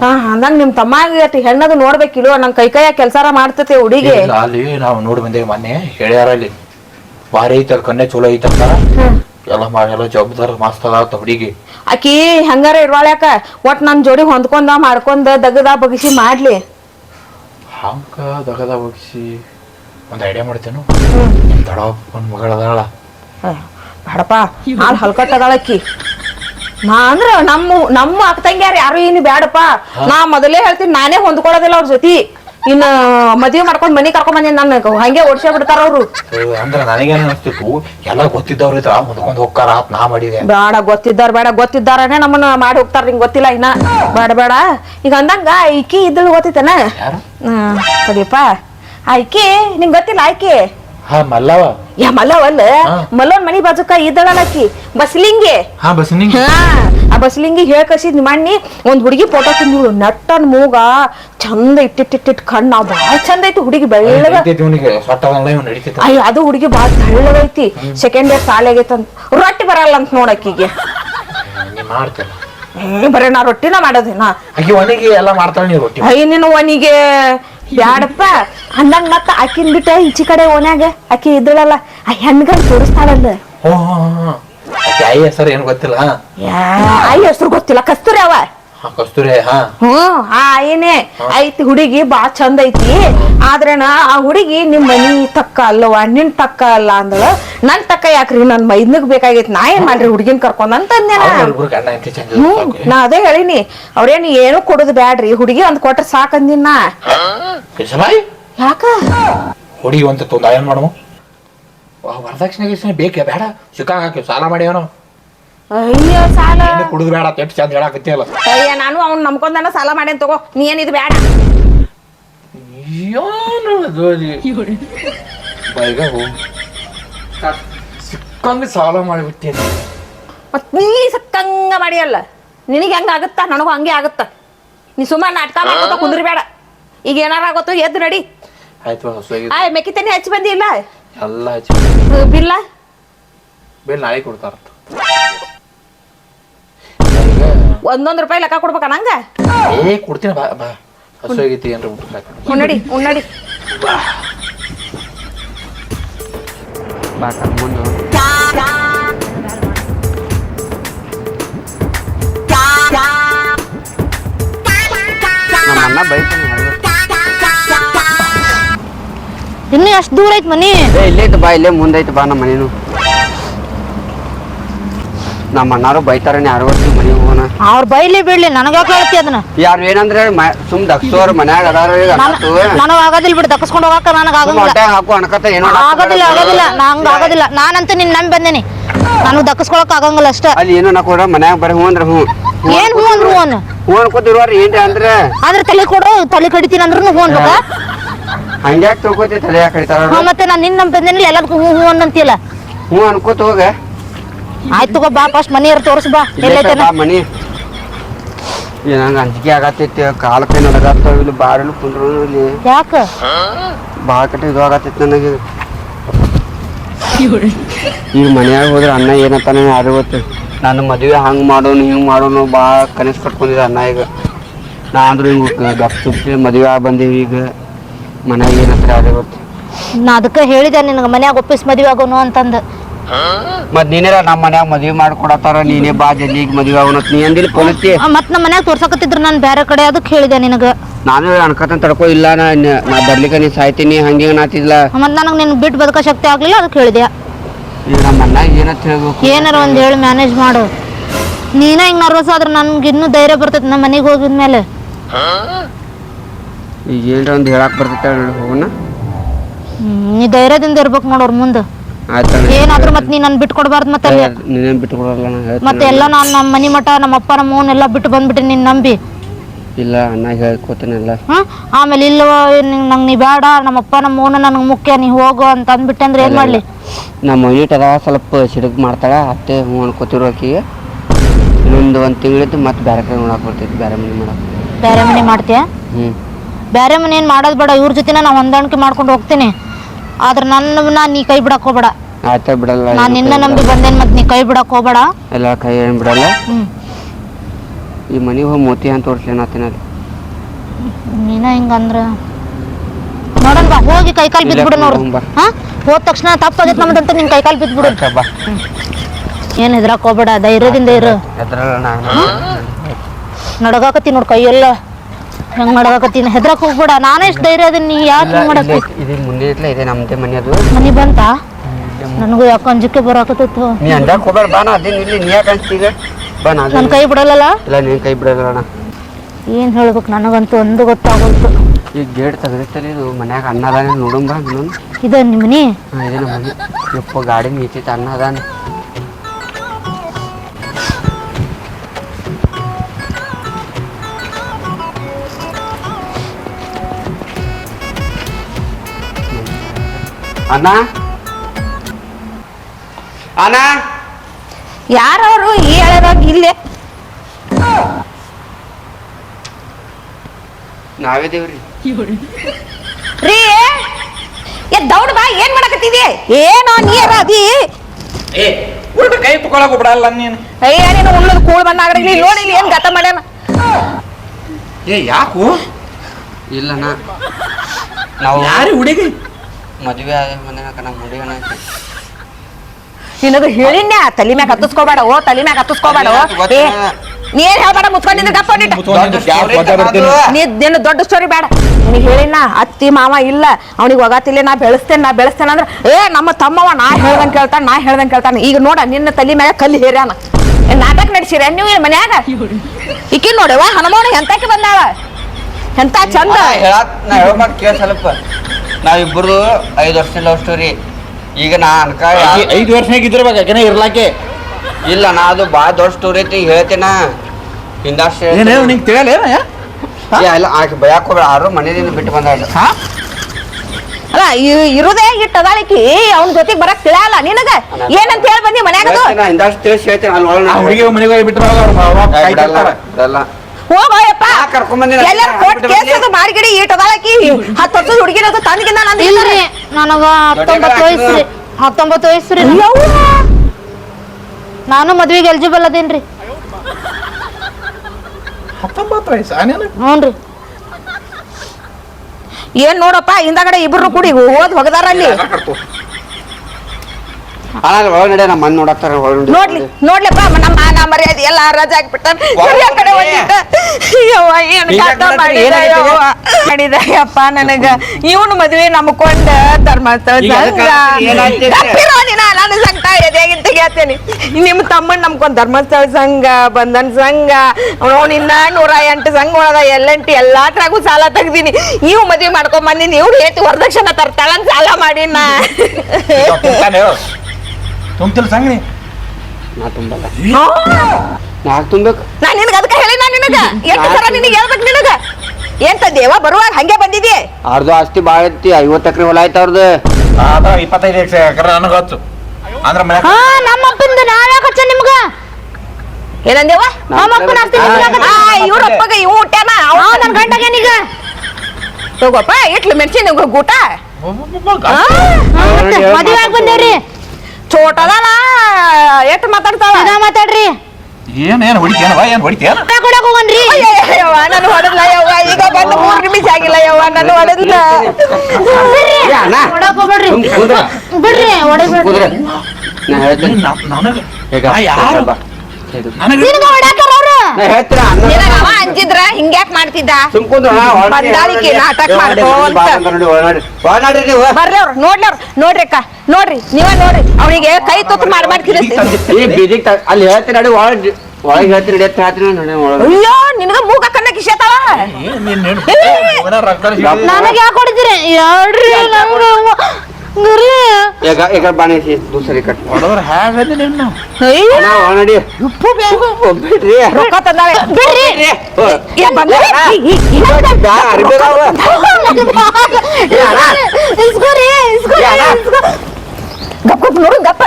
ಹಾ ಅಂದಂಗ ನಿಮ್ ತಮ್ಮಾಗ ಹೆಣ್ಣದು ನೋಡ್ಬೇಕಿಲ್ವ ನಂಗ್ ಕೈ ಕೈಯ ಕೆಲಸ ಮಾಡ್ತತೆ ಹುಡುಗಿ. ಇಲ್ಲ, ಅಲ್ಲಿ ನಾವು ನೋಡಿ ಬಂದೇವಿ ಮೊನ್ನೆ ಹೇಳ್ಯಾರ ಅಲ್ಲಿ. ಭಾರಿ ಐತ ಕನ್ನೆ ಚಲೋ ಐತಕ್ಕ ಎಲ್ಲ ಮಾಡಿ ಎಲ್ಲ ಜವಾಬ್ದಾರ ಮಸ್ತ್ ಅದಾವ ಹುಡುಗಿ. ಆಕಿ ಹೆಂಗಾರ ಇಡ್ವಾಳ್ಯಾಕ ಒಟ್ ನನ್ ಜೋಡಿ ಹೊಂದ್ಕೊಂಡ ಮಾಡ್ಕೊಂಡ ದಗದ ಬಗಸಿ ಮಾಡ್ಲಿ. ಹಂಗ ದಗದ ಬಗಿಸಿ ಒಂದ್ ಐಡಿಯಾ ಮಾಡ್ತೇನು. ನಿಮ್ ದೊಡ್ಡಪ್ಪನ ಮಗಳದಾಳ. ಏ, ಬೇಡಪ್ಪ ಹಾಲ್ ಹಲ್ಕಟ್ಟದಾಳ ಆಕಿ. ನಾ ಅಂದ್ರ ನಮ್ಮ ನಮ್ಮ ಅಕ್ಕ ತಂಗ್ಯಾರ ಯಾರು ಏನು ಬ್ಯಾಡಪ್ಪ. ನಾ ಮೊದಲೇ ಹೇಳ್ತೀನಿ ನಾನೇ ಹೊಂದ್ಕೊಳ್ಳೋದಿಲ್ಲ ಅವ್ರ ಜೊತೆ. ಇನ್ನ ಮದ್ವೆ ಮಾಡ್ಕೊಂಡ್ ಮನಿ ಕರ್ಕೊಂಡ್ ಬಂದಿನಿ ನನ್ನ ಹಂಗೆ ಓಡ್ಸೇ ಬಿಡ್ತಾರ ಅವ್ರು. ಅಂದ್ರ ನನಗೇನ್ ಅನ್ಸ್ತಿತ್ತು ಎಲ್ಲ ಗೊತ್ತಿದ್ದವ್ರ ಇದ್ರ ಮುದ್ಕೊಂಡ್ ಹೋಗ್ತಾರ ಅಂತ ನಾ ಮಾಡಿದೆ. ಬೇಡ ಗೊತ್ತಿದ್ದಾರ ಬೇಡ ಗೊತ್ತಿದ್ದಾರನೆ ನಮ್ಮನ್ನ ಮಾಡಿ ಹೋಗ್ತಾರ ನಿಂಗ್ ಗೊತ್ತಿಲ್ಲ ಇನ್ನ. ಬೇಡ ಬೇಡ ಈಗ ಅಂದಂಗ ಐಕಿ ಇದ್ದಳು ಗೊತ್ತಿತ್ತನ ಹ್ಮ್ ಸರಿಯಪ್ಪ. ಆಯ್ಕೆ ನಿಂಗ್ ಗೊತ್ತಿಲ್ಲ ಆಯ್ಕೆ ಹಾ ಮಲ್ಲವ ಯಾ ಮಲ್ಲವಲ್ಲ. ಮಲ್ಲವನ್ ಮನಿ ಬಾಜುಕ ಇದ್ದಳಲ್ಲ ಆಕಿ. ಬಸ್ಲಿಂಗಿ. ಹಾ ಬಸ್ ನಿಂಗೆ ಹಾ ಆ ಬಸ್ಲಿಂಗಿ ಹೇಳ್ ಕಳ್ಸಿದ್ ಮಣ್ಣಿ ಒಂದ್ ಹುಡುಗಿ ಫೋಟೋ ತಿಂದಿಳು ನಟ್ಟನ್ ಮೂಗ ಚಂದ ಇಟ್ಟಿಟ್ಟಿಟ್ಟಿಟ್ ಕಣ್ಣ ಬಾಳ ಚಂದ ಐತಿ ಹುಡುಗಿ ಬೆಳ್ಳಗ. ಇವನಿಗೆ. ಸೊಟ್ಟ ಇವ್ ನಡೀತೈತಿ. ಅಯ್ಯೋ ಅದು ಹುಡುಗಿ ಬಹಳ ತೆಳ್ಳಗೈತಿ ಸೆಕೆಂಡ್ ಇಯರ್ ಸಾಲ ಆಗೈತಂತ ರೊಟ್ಟಿ ಬರಲ್ಲ ಅಂತ ನೋಡಕ್ಕಿಗೆ ನೀ ಮಾಡ್ತೀರ ಬರೀ ನಾ ರೊಟ್ಟಿನ ಮಾಡೋದೇನಾ? ಆಕಿ ಒಣಗಿ ಎಲ್ಲ ಮಾಡ್ತಾಳ ನೀ ರೊಟ್ಟಿ. ಅಯ್ಯ ನಿನ್ನ ಒನಿಗೆ ಬ್ಯಾಡಪ್ಪ. ಅಂದಂಗ ಮತ್ತ ಆಕಿನ್ ಬಿಟ್ಟ ಈಚಿ ಕಡೆ ಓನ್ಯಾಗ ಆಕಿ ಇದ್ದಳಲ್ಲ. ಆ ಹೆಣ್ಗಲ್ ತೋರಿಸ್ತಾಳಲ್ಲ. ಹೆಸರು ಏನ್ ಗೊತ್ತಿಲ್ಲ? ಯಾ ಆಯಿ ಹೆಸರು ಗೊತ್ತಿಲ್ಲ. ಕಸ್ತೂರಿ ಅವ. ಕಸ್ತೂರಿ ಹಾ? ಹ್ಮ್ ಆ ಆಯಿನೇ ಐತಿ ಹುಡುಗಿ ಬಾ ಚಂದ ಐತಿ. ಆದ್ರೆ ಆ ಹುಡುಗಿ ನಿಮ್ ಮನಿ ತಕ್ಕ ಅಲ್ಲವ ನಿನ್ ತಕ್ಕ ಅಲ್ಲ ಅಂದಳ. ನನ್ ತಕ್ಕ ಯಾಕ್ರಿ? ನನ್ ಮೈದ್ನಗ್ ಬೇಕಾಗೈತಿ. ನಾ ಏನ್ ಮಾಡ್ರಿ? ಹುಡುಗಿನ್ ಕರ್ಕೊಂಡ್ ಅಂತ ಅಂದೇನ ಅವ್ರಿಬ್ರು ಗಂಡ ಹೆಂಡತಿ ಚಂದ ಹ್ಮ್ ನಾ ಅದೇ ಹೇಳಿನಿ. ಅವ್ರೇನು ಏನು ಕೊಡುದು ಬ್ಯಾಡ್ರಿ. ಹುಡುಗಿ ಒಂದ್ ಕೊಟ್ರ ಸಾಕಂದಿನ ಅಂದಿನ ಯಾಕ? ಹುಡುಗಿ ಒಂದ್ ತೊಂದ ಏನ್ ಮಾಡುವ? ವರದಕ್ಷಿಣೆ ಬೇಕೇ? ಬೇಡ. ಸಿಕ್ಕಾಗ ಸಾಲ ಮಾಡ್ಯಾವನು. ಅಯ್ಯೋ ಸಾಲ. ಕುಡಿದು ಬೇಡ ಎಷ್ಟು ಚಂದ ಅಲ್ಲ ಅಯ್ಯ ನಾನು ಅವ್ನು ನಂಬ್ಕೊಂಡನ ಸಾಲ ಮಾಡೇನ್ ತಗೋ ನೀ ಏನಿದು ಬ್ಯಾಡ ಏನು ಜೋಜಿ ಬೈಗ ಹೋ. ಸಿಕ್ಕಂಗೆ ಸಾಲ ಮಾಡಿಬಿಟ್ಟೇನೆ. ಮತ್ ನೀ ಸಕ್ಕಂಗ ಮಾಡಿಯಲ್ಲ. ನಿನಗೆ ಹೆಂಗ ಆಗುತ್ತಾ? ನನಗೂ ಹಂಗೆ ಆಗುತ್ತ? ನೀ ಸುಮ್ಮನೆ ನಾಟಕ ಮಾಡ್ಕೊತ ಕುಂದ್ರಬೇಡ. ಈಗ ಏನಾರ ಆಗೋತು ಎದ್ದು ನಡಿ. ಆಯ್ತು ಆಯ್ ಮೆಕ್ಕಿತೇನೆ ಹಚ್ಚಿ ಬಂದಿಲ್ಲ ಎಲ್ಲ ಹಚ್ಚಿ ಬಿಲ್ಲ? ಬಿಲ್ ನಾಳೆ ಕೊಡ್ತಾರ ಒಂದೊಂದ್ ರೂಪಾಯಿ ಲೆಕ್ಕ ಕೊಡ್ಬೇಕ ನಂಗ? ಏ ಕೊಡ್ತೀನಿ ಬಾ ಬಾ. ಹಸುವಾಗೈತಿ ಏನ್ರ ಊಟ ಹಾಕಿ ಉನ್ನಡಿ ಉನ್ನಡಿ ಬಾ ಕರ್ಕೊಂಡು ನಮ್ಮ ಅಣ್ಣ ಬೈತಾನೆ ಇನ್ನು ಎಷ್ಟು ದೂರ ಐತ್ ಮನಿ? ಏ ಇಲ್ಲೇ ಐತೆ ಬಾ ಇಲ್ಲೇ ಮುಂದೈತೆ ಬಾ ನಮ್ಮ ಮನೇನು. ನಮ್ಮ ಅಣ್ಣಾರು ಬೈತಾರ ಯಾರು ಬರ್ತೀವಿ ಮನೆಗೆ ಹೋಗೋಣ? ಅವ್ರ ಬೈಲಿ ಬಿಡ್ಲಿ ನನಗ ಕೇಳ್ತಿ ಅದನ್ನ? ಯಾರು ಏನಂದ್ರೆ ಮ- ಸುಮ್ ದಕ್ಸೋರ್ ಮನ್ಯಾಗ ಅದಾರ ಈಗ. ನನಗ ಆಗೋದಿಲ್ಲ ಬಿಡು ದಕ್ಕಸ್ಕೊಂಡು ಹೋಗಾಕ ನನಗ ಸುಮ್ ಆಗಂಗಿಲ್ಲ. ಹಾಕು ಏನೋ ಆಗೋದಿಲ್ಲ ಆಗೋದಿಲ್ಲ ನಂಗ ಆಗೋದಿಲ್ಲ. ನಾನಂತೂ ನಿನ್ ನಂಬಿ ಬಂದೇನಿ. ನನಗ್ ದಕ್ಕಸ್ಕೊಳಕ್ ಆಗಂಗಿಲ್ಲ ಅಷ್ಟ. ಅಲ್ಲಿ ಏನೋ ನಾಕೋಡ ಮನ್ಯಾಗ ಬರೀ ಹ್ಞೂ ಅಂದ್ರೆ ಹ್ಞೂ ಏನ್ ಹೂ ಅಂದ್ರು ಅನ್ನು. ಹ್ಞೂ ಅನ್ಕೋತಿರುವಾರ ಏನ್ರಿ ಅಂದ್ರೆ? ಆದ್ರೆ ತಲೆ ಕೊಡು ತಲೆ ಕಡಿತೀನಿ ಅಂದ್ರೂ ಹ್ಞೂ ಅನ್ಬೇಕ? ಹಂಗ್ಯಾಕ್ ತಿಳ್ಕೊತಿ ತಲೆ ಯಾಕೆ ಕಡಿತಾರ? ಮತ್ತೆ ನಾನು ನಿನ್ ನಂಬಿ ಬಂದೇನಿಲ್ಲ ಎಲ್ಲದಕ್ಕೂ ಹೂ ಹ್ಞೂ ಅನ್ನಂತಿಲ್ಲ ಹ್ಞೂ ಅನ್ಕೋತ ಹೋಗ. ಆಯ್ತು ತಗೋ ಬಾ ಫಸ್ಟ್ ಮನಿ ಇರ್ ತೋರ್ಸ್ ಬಾ. ಎಲ್ಲೈತೆ ಎಲ್ಲೈತೇನ ಮನಿ. ಏನಂಗ ಅಂಜಿಕೆ ಆಗತೈತಿ ಕಾಲ ಕೈ ನಡಗತ್ತ ಇಲ್ಲಿ ಬಾರಿಲು ಕುಂದ್ರು ಇಲ್ಲಿ. ಯಾಕ? ಭಾಳ ಕಟ್ಟ ಇದು ಆಗತೈತಿ ನನಗೆ. ಈಗ ಮನ್ಯಾಗ ಹೋದ್ರೆ ಅಣ್ಣ ಏನಂತಾನೆ ಯಾರು ಗೊತ್ತು. ನಾನು ಮದುವೆ ಹಂಗೆ ಮಾಡೋನು ಹಿಂಗೆ ಮಾಡೋನು ಭಾಳ ಕನಸು ಕಟ್ಕೊಂಡಿದ್ದೆ ಅಣ್ಣ ಈಗ. ನಾ ಅಂದ್ರೆ ಹಿಂಗೆ ಗಪ್ ಮದುವೆ ಆಗಿ ಬಂದೀವಿ ಈಗ. ಮನ್ಯಾಗ ಏನಂತ ಯಾರು ಗೊತ್ತು. ನಾ ಅದಕ್ಕೆ ಹೇಳಿದೆ ನಿನಗೆ ಮನ್ಯಾಗ ಒಪ್ಪಿಸ್ ಮದುವೆ ಆಗೋನು ಅಂತಂದ. ಮತ್ತು ನೀನೇ ನಮ್ಮ ಮನ್ಯಾಗ ಮದ್ವಿ ಮಾಡ್ಕೊಡತ್ತಾರ ನೀನೇ ಬಾ ಜಲ್ದಿ ಮದ್ವಿ ಆಗೋಣ ನೀ ಅಂದಿಲ್ಲ ಆ, ಮತ್ ನಮ್ಮ ಮನ್ಯಾಗ ತೋರ್ಸಕತ್ತಿದ್ರು ನಾನು ಬೇರೆ ಕಡೆ ಅದಕ್ಕೆ ಹೇಳಿದೆ ನಿನಗ. ನಾನು ಅನ್ಕತನ ತಡ್ಕೊ ಇಲ್ಲ ನಾ ನಾ ಬರ್ಲಿಕ್ಕೆ ನೀ ಸಾಯ್ತೀನಿ ಹಂಗೆ ನಾತಿದ್ಲ. ಮತ್ ನನಗೆ ನಿನ್ ಬಿಟ್ಟು ಬದುಕ ಶಕ್ತಿ ಆಗ್ಲಿಲ್ಲ ಅದಕ್ಕೆ ಹೇಳಿದೆ. ಈಗ ನಮ್ಮ ಅಣ್ಣ ಏನಂತ ಹೇಳ್ಬೇಕು? ಏನಾರ ಒಂದ್ ಹೇಳಿ ಮ್ಯಾನೇಜ್ ಮಾಡು. ನೀನ ಹಿಂಗ್ ನರ್ವಸ್ ಆದ್ರೆ ನನ್ಗೆ ಇನ್ನೂ ಧೈರ್ಯ ಬರ್ತೈತಿ ನಮ್ಮ ಮನೆಗೆ ಹೋಗಿದ್ಮೇಲೆ ಈಗ ಏನ್ರ ಒಂದ್ ಹೇಳಕ್ ಬರ್ತೈತೆ ಹೋಗೋಣ ನೀ ಧೈರ್ಯದಿಂದ ಇರ್ಬೇಕು ನೋಡೋರ್ ಮುಂದೆ. ಏನಾದ್ರೂ ಮತ್ತೆ ನೀನ್ ನನ್ ಬಿಟ್ಟು ಕೊಡಬಾರ್ದು ಮತ್ತೆ ಅಲ್ಲಿ. ನೀನೇನ್ ಬಿಟ್ಟು ಕೊಡಲ್ಲ ನಾ ಹೇಳ್ತೀನಿ ಮತ್ತೆ ಎಲ್ಲ ನಾನು ನಮ್ಮ ಮನಿ ಮಠ ನಮ್ಮ ಅಪ್ಪ ನಮ್ಮ ಎಲ್ಲ ಬಿಟ್ಟು ಬಂದ್ಬಿಟ್ಟೆ ನೀನ್ ನಂಬಿ. ಇಲ್ಲ ಅಣ್ಣ ಹೇಳ್ಕೊತೀನಲ್ಲ ಹಾ? ಆಮೇಲೆ ಇಲ್ಲ ನಂಗೆ ನೀ ಬೇಡ ನಮ್ಮಪ್ಪ ನಮ್ಮ ಅವನ ನನಗೆ ಮುಖ್ಯ ನೀ ಹೋಗು ಅಂತ ಅಂದ್ಬಿಟ್ಟೆ ಅಂದ್ರೆ ಏನ್ ಮಾಡ್ಲಿ? ನಮ್ಮ ಅದ ಸ್ವಲ್ಪ ಸಿಡಕ್ ಮಾಡ್ತಾಳ ಅತ್ತೆ ಹ್ಞೂ ಅನ್ಕೋತಿರೋ ಆಕಿಗೆ. ಇನ್ನೊಂದು ಒಂದು ತಿಂಗಳಿದ್ದು ಮತ್ತೆ ಬೇರೆ ಕಡೆ ನೋಡಕ್ ಬರ್ತೈತಿ ಬೇರೆ ಮನೆ ಮಾಡಕ್. ಬೇರೆ ಮನೆ ಮಾಡ್ತೀಯ? ಹ್ಞೂ ಬೇರೆ ಮನೆ ಏನು ಮಾಡೋದು ಬೇಡ ಇವ್ರ ಜೊತೆ ನಾನು ಹೊಂದಾಣಿಕೆ ಮಾಡ್ಕೊಂಡು ಹೋಗ್ತೀನಿ. ಆದ್ರೆ ನನ್ನ ನೀ ಕೈ ಬಿಡಕ್ ಹೋಗ್ಬೇಡ. ಆಯ್ತಾ ಬಿಡಲ್ಲ ನಾನು ನಿನ್ನ ನಂಬಿ ಬಂದೇನ್ ಮತ್ತೆ ನೀ ಕೈ ಬಿಡಕ್ ಹೋಗ್ಬೇಡ. ಎಲ್ಲ ಕೈ ಏನ್ ಬಿಡಲ್ಲ? ಹ್ಮ್. ಈ ಮನೆಗೆ ಹೋಗಿ ಮೋತಿ ಅಂತ ತೋರಿಸ್ಲೇನ ಅಲ್ಲಿ ನೀನ ಹಿಂಗಂದ್ರ? ನೋಡೋಣ ಬಾ ಹೋಗಿ ಕೈ ಕಾಲು ಬಿದ್ಬಿಡು ನೋಡು. ಬಾ. ಹಾ? ಹೋದ ತಕ್ಷಣ ತಪ್ಪಾಗೈತೆ ನಮ್ದಂತ ನಿನ್ ಕೈ ಕಾಲು ಬಿದ್ಬಿಡು. ಬಾ. ಏನ್ ಹೆದ್ರಾಕ್ ಹೋಗ್ಬೇಡ ಧೈರ್ಯದಿಂದ ಇರು. ಎದ್ರಲ್ಲ ನಾನು. ನಡಗಾಕತ್ತಿ ನೋಡ್ ಕೈಯೆಲ್ಲ. ಹೆಂಗ್ ನಡಗಾಕತ್ತೀನಿ ಹೆದ್ರಕ್ ಹೋಗ್ಬೇಡ. ನಾನೇ ಇಷ್ಟು ಧೈರ್ಯ ಅದನ್ನ ನೀ ಯಾಕೆ ಹಿಂಗ್ ಮಾಡತ್ತಿ ಇದು ಮುಂದೆ ಐತ್ಲ ಇದೆ ನಮ್ದೇ ಮನೆ ಅದು. ಮನಿ ಬಂತ? ನನಗೂ ಯಾಕೆ ಅಂಜಿಕೆ ಬರಾಕತ್ತಿತ್ತು ನೀ ಅಂದಾಗ ಹೋಗ್ಬೇಡ ಬಾ ನಾ ಅದೇನು ಇಲ್ಲಿ. ನೀ ಯಾಕೆ ಅನ್ಸ್ತೀಗ ಬಾ ನಾ ನನ್ ಕೈ ಬಿಡಲ್ಲಲ್ಲ? ಇಲ್ಲ ನೀನು ಕೈ ಬಿಡಲ್ಲ ಏನು ಹೇಳ್ಬೇಕು? ನನಗಂತೂ ಒಂದು ಗೊತ್ತಾಗೋಯ್ತು ಈ ಗೇಟ್ ತೆಗೆದಿತ್ತಲ್ಲ ಇದು ಮನ್ಯಾಗ ಅನ್ನ ಅದಾನೆ ನೋಡುಂಬ ಇದ ನಿಮ್ಮ ಮನಿ? ಹಾಂ ಇದೆ ನಮ್ಮ ಮನೆ. ಯಪ್ಪ ಗಾಡಿ ಮೀತಿತ್ತು ಅನ್ನ ಅದಾನೆ. ಅಣ್ಣ? ಅಣ್ಣ? ಯಾರವರು ಈ ಹೇಳೋದಾಗ ಇಲ್ಲೇ? ನಾವೇ ದೇವ್ರಿ. ರೀ ಏ ದೌಡ್ ಬಾ ಏನ್ ಮಾಡಕತ್ತಿದಿ? ಏನೋ ನೀರ ಅದಿ. ಏ ಕೈ ತಗೊಳಕ್ ಬಿಡಲ್ಲ ನೀನು. ಅಯ್ಯ ನೀನು ಉಳ್ಳದ ಕೂಳ್ ಬಂದಾಗಲಿ ನೋಡಿ ಇಲ್ಲಿ ಏನ್ ಗತ ಮಾಡ್ಯಾನ. ಏ ಯಾಕು? ಇಲ್ಲಣ್ಣ. ನಾವು ಯಾರಿ ಹುಡುಗಿ? ಮದುವೆ ಆದ ಮನೆ ನಮ್ಮ ಹುಡುಗನ ನಿನಗ ಹೇಳಿನ್ಯ ತಲಿ ಮ್ಯಾಗ ಹತ್ತಿಸ್ಕೋಬೇಡ ಓ ತಲಿ ಮ್ಯಾಗ ಹತ್ತಿಸ್ಕೋಬೇಡ ಓ. ಏ ನೀ ಏನ್ ಹೇಳ್ಬೇಡ ಮುಚ್ಕೊಂಡಿದ್ದ ಗಪ್ಪ ನೀ ನಿನ್ನ ದೊಡ್ಡ ಸ್ಟೋರಿ ಬೇಡ. ನಿನಗೆ ಹೇಳಿನ ಅತ್ತಿ ಮಾವ ಇಲ್ಲ ಅವನಿಗೆ ಒಗಾತಿಲ್ಲ ನಾ ಬೆಳೆಸ್ತೇನೆ ನಾ ಬೆಳೆಸ್ತೇನೆ ಅಂದ್ರೆ ಏ ನಮ್ಮ ತಮ್ಮವ ನಾ ಹೇಳ್ದಂಗೆ ಕೇಳ್ತಾನ ನಾ ಹೇಳ್ದಂಗೆ ಕೇಳ್ತಾನ ಈಗ ನೋಡ ನಿನ್ನ ತಲೆ ಮ್ಯಾಗ ಕಲ್ಲಿ ಹೇರ್ಯಾನ. ನಾಟಕ ನಡ್ಸಿರ ನೀವು ಏನ್ ಮನ್ಯಾಗ? ಈಕಿ ನೋಡವ ಹನುಮಾನ ಎಂತಕ್ಕೆ ಬಂದಾಳ? ಎಂತ ಚಂದ? ಹೇಳತ್ ನಾ ಕೇಳ ಸ್ವಲ್ಪ. ನಾವಿಬ್ಬರು ಐದು ವರ್ಷ ಲವ್ ಸ್ಟೋರಿ ಈಗ ನಾ ಅನ್ಕ ಐದು ವರ್ಷ ಇದ್ರಬೇಕು ಯಾಕೆನ ಇರ್ಲಾಕೆ? ಇಲ್ಲ ನಾ ಅದು ಭಾಳ ದೊಡ್ಡ ಸ್ಟೋರಿ ಐತಿ ಹೇಳ್ತೇನ. ಹಿಂದಷ್ಟು ಏನೇ ನಿಂಗೆ ತಿಳಿಯಲ್ಲ ಇಲ್ಲ ಆಕೆ ಭಯಕ್ಕೆ ಹೋಗ್ಬೇಡ ಆರು ಮನೆಯಿಂದ ಬಿಟ್ಟು ಬಂದಾಳ ಹಾ? ಅಲ್ಲ ಇರುದೇ ಇಟ್ಟು ಅದಾಳಿಕಿ ಅವ್ನ ಜೊತೆಗೆ ಬರಕ್ ತಿಳಿಯಲ್ಲ ನಿನಗ? ಏನಂತ ಹೇಳಿ ಬಂದಿ ಮನ್ಯಾಗ ಹಿಂದಷ್ಟು ತಿಳಿಸಿ ಹೇಳ್ತೇನೆ ಅಲ್ಲಿ ಹುಡುಗಿ ಮನೆಗೆ ಬಿಟ್ಟು ಅವ್ರ ಹೋಗಯ್ಯಪ್ಪ ಎಲ್ಲಾರು ಕೋರ್ಟ್ ಕೇಸ್ ಅದು ಮಾರ್ಗಿಡಿ ಈಟ್ ಅದಾಳಕಿ ಹತ್ತು ವರ್ಷದ ಹುಡುಗಿನ ತಂದಿಗಿಂದ ನಂದು ಇಲ್ರಿ ನನಗ ಹತ್ತೊಂಬತ್ತು ವಯಸ್ಸು ಹತ್ತೊಂಬತ್ತು ವಯಸ್ಸು ರೀ ನಾನು ಮದ್ವೆಗೆ ಎಲಿಜಿಬಲ್ ಅದೇನ್ರಿ. ಹತ್ತೊಂಬತ್ತು ವಯಸ್ಸು ಆನೇನು ಹ್ಞೂ ರೀ ಏನ್ ನೋಡಪ್ಪ ಹಿಂದಗಡೆ ಇಬ್ರು ಕೂಡಿ ಹೋದ್ ಹೋಗದಾರ ಅಲ್ಲಿ. ಅಲ್ಲ ನಮ್ಮ ಮನೆ ನೋಡತ್ತಾರ ಒಳಗೆ ನೋಡ್ಲಿ ನೋಡ್ಲಿಪ್ಪ ನಮ್ಮ ಮಾನ ಮರ್ಯಾದೆ ಎಲ್ಲ ರಜಾ ಹಾಕ್ಬಿಟ್ಟ ಒಳಗ್ ಕಡೆ ಹೋಗಿ. ಒಂದಿಟ್ಟ ಯವ್ವ ಏನ್ ಈಗ ಮಾಡಿದ ಏನಾಗೈತಿ? ಯವ್ವ. ಮಾಡಿದ ಯಪ್ಪ ನನಗ. ಇವನು ಮದ್ವೆ ನಂಬ್ಕೊಂಡ ಧರ್ಮಸ್ಥಳ ಸಂಘ? ತಪ್ಪಿರೋ ನೀನ ನಾನು ಸಂಕಟ ಎದೆಗಿಂತ ತೆಗಿಯತ್ತೇನಿ ನಿಮ್ಮ ತಮ್ಮನ್ ನಂಬ್ಕೊಂಡ್ ಧರ್ಮಸ್ಥಳ ಸಂಘ ಬಂಧನ್ ಸಂಘ ಅವ್ನು ಇನ್ನ ನೂರ ಎಂಟು ಸಂಘ ಒಳಗ ಎಲ್ಲಂಟಿ ಎಲ್ಲಾಟ್ರಾಗೂ ಸಾಲ ತೆಗ್ದೀನಿ. ನೀವು ಮದ್ವೆ ಮಾಡ್ಕೊಂಡ್ ಬಂದಿನಿ ಇವ್ರು ಏಟ್ ವರದಕ್ಷಿಣೆ ತರ್ತಾಳಂತ ಸಾಲ ಮಾಡಿನ. ತುಂಬ್ತಿಲ್ಲ ಸಂಗಣಿ ನಾ ತುಂಬಲ್ಲ. ನಿನಗ ಅದಕ್ಕೆ ಹೇಳಿ ನಾ ನಿನಗ. ಎಷ್ಟು ಸಲ ನಿನಗೆ ಹೇಳ್ಬೇಕು ನಿನಗ? ಎಂತ ದೇವ ಬರುವಾಗ ಹಂಗೆ ಬಂದಿದೆ ಅರ್ಧ ಆಸ್ತಿ ಭಾಳ ಐತಿ ಐವತ್ತು ಎಕರೆ ಹೊಲ ಆಯ್ತು ಅವ್ರದ್ದು ಅದ ಇಪ್ಪತ್ತೈದು ಎಕರೆ ನನಗೆ ಹತ್ತು. ಅಂದ್ರೆ ಮನೆ ಹಾ ನಮ್ಮ ಅಪ್ಪಂದು ನಾವ್ಯಾಕ ಹಚ್ಚ ನಿಮ್ಗ? ಏನಂದೇವ ನಮ್ಮ ಅಪ್ಪನ ಆಸ್ತಿ ನಿಮ್ಗ್ ಯಾಕ್ ಆ ಇವ್ರಪ್ಪಗ ಇವ್ ಹುಟ್ಟ್ಯಾನ ಅವ ನನ್ನ ಗಂಡಗೇನೀಗ ತಗೋಪ್ಪ ಇಟ್ಲು ಮೆಣಸಿನ ಗೂಟ ಮದುವೆ ಆಗಿ ಬಂದೇವ್ರಿ? ಎಷ್ಟ್ ಮಾತಾಡ್ತಾಳ? ಸದಾ ಮಾತಾಡ್ರಿ. ಏನ್ ಏನ್ ಹೊಡಿತೇನವ ಏನ್ ಹೊಡಿತೇನ? ಊಟ ಕೊಡಕ್ ಹೋಗನ್ರಿ. ಯವ್ವ ನಾನು ಹೊಡೆದ್ಲ ಯವ್ವ ಈಗ ಬಂದು ಮೂರ್ ನಿಮಿಷ ಆಗಿಲ್ಲ ಯವ್ವ ನಾನು ಹೊಡೆದ್ಲ. ಏ ಅಣ್ಣ. ಕೊಡಕ್ ಹೋಗ್ಬೇಡ್ರಿ. ಬಿಡ್ರಿ ನನಗ ಯಾರು. ನನಗೆ ಹೇಳ್ತೀರ ನಿನಗ ಅವ ಅಂಜಿದ್ರ ಹಿಂಗ್ಯಾಕ್ ಮಾಡ್ತಿದ್ದ ಬಂದಾಳಿಕೆ ನಾಟಕ ಒಳಗೆ ಮಾಡ್ಕೋ ಅಂತ. ಬಾ ನೋಡಿ ಒಳಗೆ ಒಳಗೆ ನೀವು ಬರ್ರಿ ಅವ್ರು ನೋಡ್ಲಿ ಅವ್ರು ನೋಡ್ರಿ ಅಕ್ಕ ನೋಡ್ರಿ ನೀವ ನೋಡ್ರಿ ಅವನಿಗೆ ಕೈ ತುತ್ತು ಮಾಡ್ಮಾಡ್ತೀರಿ ಈ ಬೀದಿಗೆ ತ- ಅಲ್ಲಿ ಹೇಳ್ತೀನಿ ನೋಡಿ ಒಳಗೆ ಒಳಗೆ ಹೇಳ್ತೀನಿ ನಡಿ ಅಂತ ಹೇಳ್ತೀನಿ ನೋಡಿ ಒಳಗೆ ಅಯ್ಯೋ ನಿನಗ ಮೂಗ ಕಣ್ಣ ಕಿಶತಾವ ನನಗೆ ಯಾಕೆ ಹೊಡಿತೀರಿ ಹೇಳ್ರಿ ನಂಗೆ ಗುರು ಈಗ ಈಗ ಬಾಣಿ ದೂಸರಿ ಕಟ್ ಹೊಡೆದ್ರೆ ಹೇಗದೆ ನಿನ್ನ ಏಯ್, ಉಪ್ಪು ಒಳನಡಿ ಬಿಡ್ರಿ ರೊಕ್ಕ ತಂದಾಳೆ ಬಿಡ್ರಿ ಏ, ಇಸ್ಕೋ. ಗಪ್ಪ ಗಪ್ಪ ನೋಡು ಗಪ್ಪ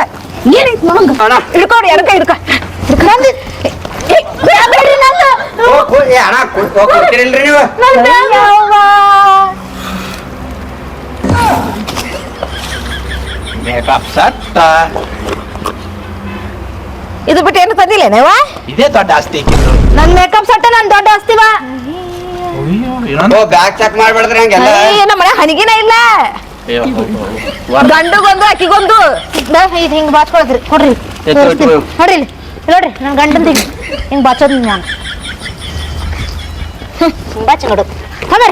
ಏನೈತ್ ನೋಡು ಅಣ್ಣ. ಹಿಡ್ಕೊಡಿ ಎಡಕ ಹಿಡ್ಕ ಏ, ಬಿಡ್ರಿ ನಂದು. ಅಣ್ಣ ಕೊಡ್ತೀರಿಲ್ರಿ ನೀವು ನಂದು ಯವ್ವ. ಮೇಕಪ್ ಸಟ್ಟ ಇದು ಬಿಟ್ಟು ಏನು ತಂದಿಲ್ಲ ನೀವ? ಇದೇ ದೊಡ್ಡ ಆಸ್ತಿ ನನ್ ಮೇಕಪ್ ಸಟ್ಟ ನನ್ ದೊಡ್ಡ ಆಸ್ತಿವ. ಅಯ್ಯೋ ಓ ಬ್ಯಾಗ್ ಚೆಕ್ ಮಾಡ್ಬೇಡ್ರಿ ಹಂಗೆಲ್ಲ? ನಮ್ಮ ಮನೆ ಹನಿಗಿನ ಇಲ್ಲ. ಗಂಡಗೊಂದು ಅಕ್ಕಿಗೊಂದು. ಬಾ, ಇದು ಹಿಂಗ್ ಬಾಚ್ಕೊಳತ್ರಿ ಕೊಡ್ರಿ. ಎತ್ತು ತೋರಿಸ್ತೀನಿ. ಇಟ್ಟು. ನೋಡ್ರಿ ಇಲ್ಲಿ ಇಲ್ಲಿ ನೋಡ್ರಿ ನನ್ನ ಗಂಡಂದ ಹಿಂಗ್ ಹಿಂಗ್ ಬಾಚೋದ್ ನಾನು. ಬಾಚಿ ಹಂಗಾರೆ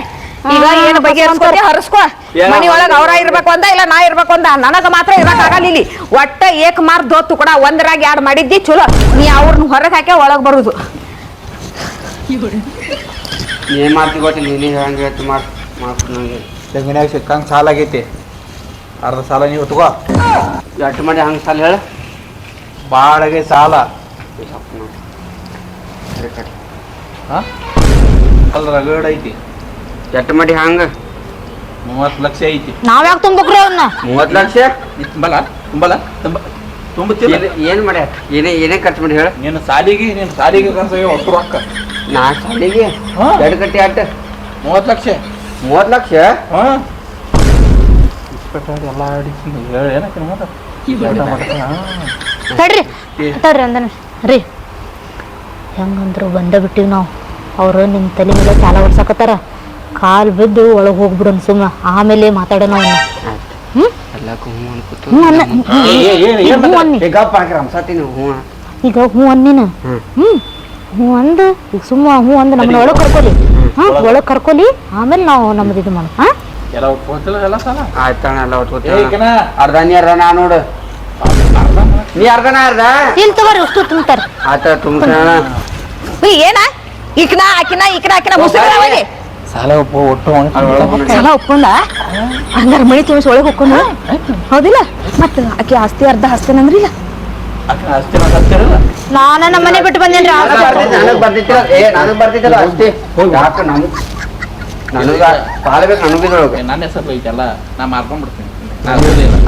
ಈಗ ಏನು ಬಗೆಹರಿಸ್ಕೊತಿ ಹರಿಸ್ಕೊ? ಮನಿ ಒಳಗ ಅವ್ರ ಇರ್ಬೇಕು ಅಂದ ಇಲ್ಲ ನಾ ಇರ್ಬೇಕು ಅಂದ ನನಗ ಮಾತ್ರ ಇರಕ್ ಆಗಲ್ಲ ಇಲ್ಲಿ. ಒಟ್ಟ ಏಕ್ ಮಾರ್ ದೋತು ಕೂಡ ಒಂದ್ರಾಗ ಎರಡ್ ಮಾಡಿದ್ದಿ ಚಲೋ. ನೀ ಅವ್ರನ್ನ ಹೊರಗೆ ಹಾಕಿ ಒಳಗ್ ಬರುದು. ಏನ್ ಮಾಡ್ತೀವಿ ಗೊತ್ತಿಲ್ಲ ನೀನೇ ಮಾರ್ ಮಾಡ್ ಮಾಡ್ತೀನಿ ನಂಗೆ. ತೆಂಗಿನಾಗ ಸಿಕ್ಕಂಗ್ ಸಾಲ ಆಗೈತಿ. ಅರ್ಧ ಸಾಲ ನೀವು ತಗೋ ಎಟ್ಟು ಮಾಡಿ ಹಂಗೆ ಸಾಲ ಹೇಳ? ಬಾಳಗೆ ಸಾಲ. ಹಾಂ? ಅಲ್ಲ ರಗಡ್ ಐತಿ. ಎಟ್ಟು ಮಾಡಿ ಹಂಗ? ಮೂವತ್ತು ಲಕ್ಷ ಐತಿ. ನಾವ್ ಯಾಕೆ ತುಂಬೇಕ್ರಿ ಅವ್ನ? ಮೂವತ್ತು ಲಕ್ಷ? ಇದು ತುಂಬಲ್ಲ? ತುಂಬಲ್ಲ? ತುಂಬ ತುಂಬುತ್ತಿಲ್ಲ ಏನ್- ಮಾಡ್ಯಾರ ಏನೇ ಏನೇ ಖರ್ಚು ಮಾಡಿ ಹೇಳ. ನೀನು ಸಾಲಿಗೆ ನೀನು ಸಾಲಿಗೆ ಖರ್ಚಾಗಿ ಒಟ್ಟು ರೊಕ್ಕ. ನಾ ಸಾಲಿಗೆ? ಹಾ. ಎರಡು ಕಟ್ಟಿ ಅಟ್ಟ ಮೂವತ್ತು ಲಕ್ಷ. ಮೂವತ್ತು ಲಕ್ಷ? ಹಾ. ಇಪ್ಪತ್ತೆರಡು ಎಲ್ಲ ಆಡಿ ಹೇಳಿ ಏನಕ್ಕೆ ತಡ್ರಿ ತಡ್ರಿ ಅಂದನ ರೀ. ಹೆಂಗಂದ್ರು ಬಂದ ಬಿಟ್ಟಿವಿ ನಾವು. ಅವ್ರು ನಿಮ್ಮ ತಲೆ ಮೇಲೆ ಸಾಲ ಹೊಡ್ಸಕತ್ತಾರ. ಕಾಲ್ ಬಿದ್ದು ಒಳಗೆ ಹೋಗ್ಬಿಡೋಣ ಸುಮ್ಮ ಆಮೇಲೆ ಮಾತಾಡೋಣ ಹ್ಞೂ ಹ್ಞೂ ಅನ್ನ ಹ್ಞೂ ಅನ್ನಿ ಈಗ ಹ್ಞೂ ಹ್ಞೂ ಅನ್ನಿನ? ಹ್ಮ್. ಹ್ಮ್. ಹ್ಞೂ ಅಂದು ಈಗ ಸುಮ್ಮ ಹ್ಞೂ ಅಂದು ನಮ್ಮನ್ನ ಒಳಗೆ ಕರ್ಕೊಲಿ. ಹಾ ಒಳಗೆ ಕರ್ಕೊಲಿ. ಆಮೇಲೆ ನಾವು ನಮ್ದು ಇದು ಮಾಡೋಣ. ಹಾ? ನೀ ನೋಡು. ನೀ ಅರ್ಧ ನಾ ಅರ್ಧ? ಇಲ್ಲಿ ತಗೋರಿ ಅಷ್ಟು ತುಂಬ್ತಾರೆ. ಆಯ್ತ ತುಂಬ ಏನ? ಇಕ್ನ ಆಕಿನ ಇಕ್ನ ಆಕಿನ ಮುಸುಳಿ ಸಾಲ ಒಪ್ಪ ಒಟ್ಟು ಸಾಲ ಒಪ್ಕೊಂಡ ಹಂಗಾರ ಮಳಿ ತುಂಬಿಸಿ ಒಳಗೆ ಹೋಗ್ಕೊಂಡ ಹೌದಿಲ್ಲ? ಮತ್ತ ಆಕೆ ಆಸ್ತಿ ಅರ್ಧ ಹಸ್ತೇನಂದ್ರಿಲ್ಲ ಅಷ್ಟೇ ಹಚ್ಚಿರಲ್ಲ ನಾನ ನಮ್ಮ ಮನೆ ಬಿಟ್ಟು ಬಂದೇನ್ರಿ ಆ- ನನಗ್ ಬರ್ತಿತ್ತಿಲ್ಲ ಏ ನನಗ್ ಬರ್ತಿತ್ತಿಲ್ಲ ಅಷ್ಟೇ ಯಾಕ ನಮ್ ನನಗ ಸಾಲ ಬೇಕು ನನಗಿದ್ರೊಳಗೆ ನನ್ನ ಹೆಸರು ಐತಲ್ಲ ನಾ ಮಾರ್ಕೊಂಡ್ಬಿಡ್ತೀನಿ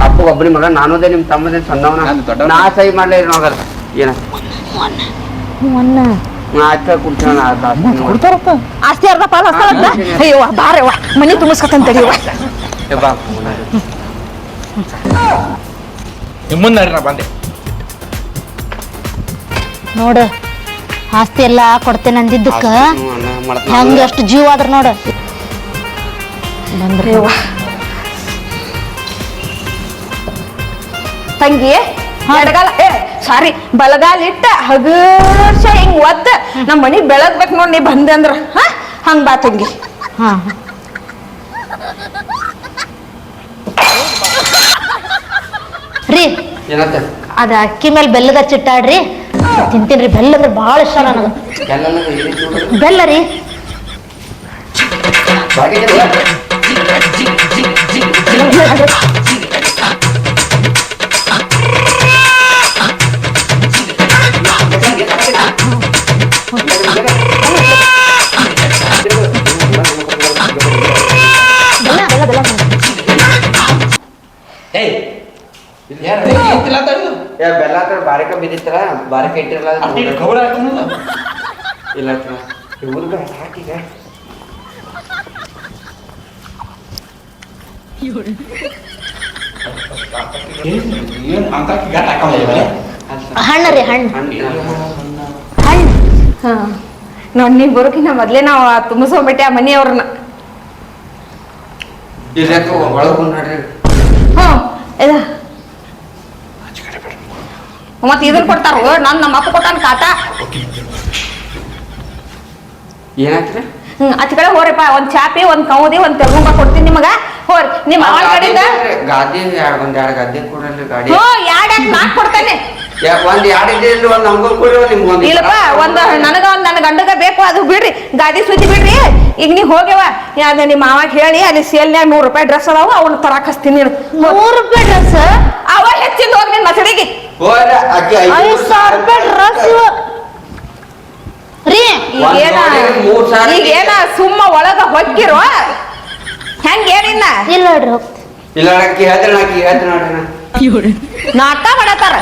ಅಪ್ಪ ಒಬ್ಬರಿ ಮಗ ನಾನೋದೇ ನಿಮ್ ತಮ್ಮದೇ ಸಣ್ಣವನ. ನಾ ಸಹಿ ಮಾಡ್ಲೇ ಏನ? ಕೊಡ್ತಾರಪ್ಪ. ಆಸ್ತಿ ಅರ್ಧ ಪಾಲ ಅಯ್ಯೋ ಬಾರವ್ವ ಮನೆ ತುಂಬಿಸ್ಕೊತಂತ ತಡಿಯವ್ವ ನಾ ಬಂದೆ. ನೋಡ ಆಸ್ತಿ ಎಲ್ಲ ಕೊಡ್ತೇನೆ ಅಂದಿದ್ದಕ್ಕ. ಹೆಂಗ ಅಷ್ಟು ಜೀವ ಆದ್ರ ನೋಡ. ಬಂದ್ರಿ ತಂಗಿ ಎಡಗಾಲ ಸಾರಿ ಬಲಗಾಲ ಇಟ್ಟ ಹಗರ್ಷ ಹಿಂಗ್ ಒತ್ತ ನಮ್ಮ ಮನಿ ಬೆಳಗ್ಬೇಕು ನೋಡಿ ನೀ ಬಂದೆ ಅಂದ್ರ. ಹಾ? ಹಂಗ್ ಬಾ ತಂಗಿ. ಹಾ. ರೀ ಅದ ಅಕ್ಕಿ ಮೇಲೆ ಬೆಲ್ಲದ ಚಿಟ್ಟಾಡ್ರಿ. ತಿಂತೀನ್ರಿ ಬೆಲ್ಲ ಅಂದ್ರೆ ಭಾಳ ಇಷ್ಟ ನನಗೆ. ಬೆಲ್ಲ ರೀ? ಏ ಬೆಲ್ಲ ಹತ್ರ ಬಾರಿಕ ಬಿದ್ದಿತ್ತಲ್ಲ ಬಾರಿಕ ಇಟ್ಟಿರಲ್ಲ ಕವರ್ ಹಾಕ್ಕೊಂಡಲ್ಲ. ಇಲ್ಲ ಹತ್ರ. ಇವ್ರಿಗೆ ಹಾಕೀಗ ಏನ್ ಅಂತ ಗಟ್ಟ ಹಾಕೊಂಡ್ಬಿಟ್ಟಿದ್ದಾರೆ. ಹಣ್ಣು ರೀ ಹಣ್ಣು. ಹಣ್ಣು. ಹಣ್ಣು. ಹಾ. ನೋಡ್ ನೀ ಬರೋಕಿನ ಮೊದ್ಲೇ ನಾವು ತುಂಬಿಸ್ಕೊಂಡ್ಬಿಟ್ಟೆ ಆ ಮನಿಯವ್ರನ್ನ. ಒಳಗೆ ನೋಡ್ರಿ ಹ್ಮ್ ಇದ ಮತ್ ಇದನ್ನ ಕೊಡ್ತಾರ ನನ್ನ ನಮ್ಮ ಅಪ್ಪ ಕೊಟ್ಟಾನ ಕಾಟ ಏನಾಯ್ತ್ರಿ? ಹ್ಮ್ ಆಚ ಕಡೆ ಹೋರಿಪ್ಪ ಒಂದ್ ಚಾಪಿ ಒಂದ್ ಕೌದಿ ಒಂದ್ ತೆಲುಗುಂಬ ಕೊಡ್ತೀನಿ ನಿಮಗ. ಹೋರಿ ನಿಮ್ಮ ಅವಳ ಕಡೆಯಿಂದ ಗಾದಿ ಎರಡು ಒಂದ್ ಎರಡು ಗದ್ದೆ ಕೊಡಲ್ರಿ ಗಾಡಿ. ಹ್ಞೂ ಎರಡ್ ಯಾಕೆ ನಾಲ್ಕು ಕೊಡ್ತೇನೆ. ಯಾಕೆ ಒಂದ್ ಎರಡು ಒಂದ್ ನಮ್ಗೂ ಕೊಡಿ ಒಂದ್ ನಿಮ್ಗೆ ಒಂದ್ ಇಲ್ಲಪ್ಪ ಒಂದ್ ನನಗ ಒಂದ್ ನನ್ನ ಗಂಡಗ ಬೇಕು ಅದು ಬಿಡ್ರಿ. ಗಾದಿ ಸುದ್ದಿ ಬಿಡ್ರಿ. ಈಗ ನೀ ಹೋಗ್ಯವ ಯಾವ್ದ ನಿಮ್ಮ ಮಾವಾಗ ಹೇಳಿ ಅಲ್ಲಿ ಸೇಲ್ನ್ಯಾಗ ನೂರ್ ರೂಪಾಯಿ ಡ್ರೆಸ್ ಅದಾವ ಅವ್ನ ತರಾಕ್ ಹಚ್ತೀನಿ ನೀನು. ನೂರು ರೂಪಾಯಿ ಡ್ರೆಸ್? ಅವ ಹೆಚ್ಚಿಂದ ಹೋಗಿ ನಿನ್ ಮಸಡಿಗೆ. ಹೋಗ್ರಿ, ಆಕಿ ಐದು ಐದು ಸಾವಿರ ರೂಪಾಯಿ ಡ್ರೆಸ್ ಇವ ರೀ ಈಗೇನ ಮೂರ್ ಸಾವಿರ ಈಗೇನ ಸುಮ್ಮ ಒಳಗ ಹೊಕ್ಕಿರೋ ಹೆಂಗ ಏನಿನ್ನ ಇಲ್ಲ ನೋಡ್ರಿ ಹೋಗ್ತಿ. ಇಲ್ಲ ನೋಡ್ರಿ ಮಾಡತಾರ